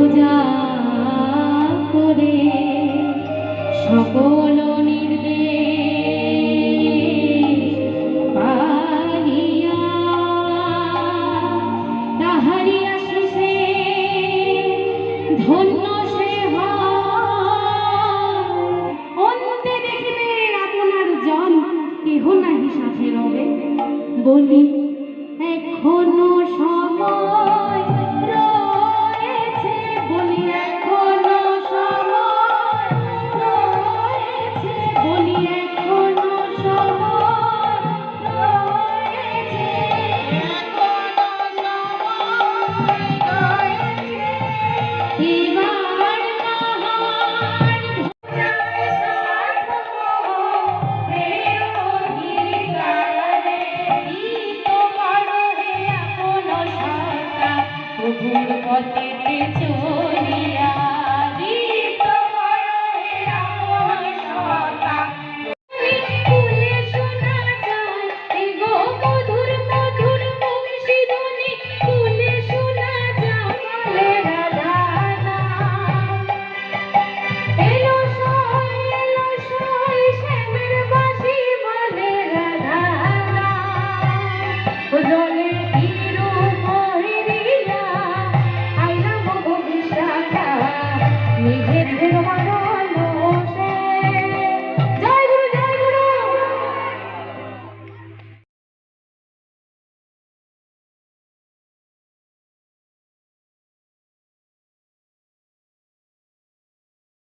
পূজা করে সকল নির্দেশ পাইয়া তাহারি ধন্য সে। অন্তে দেখিবেন জন, কেহ নাহি সাথে বলি, এখনও সময় पकड़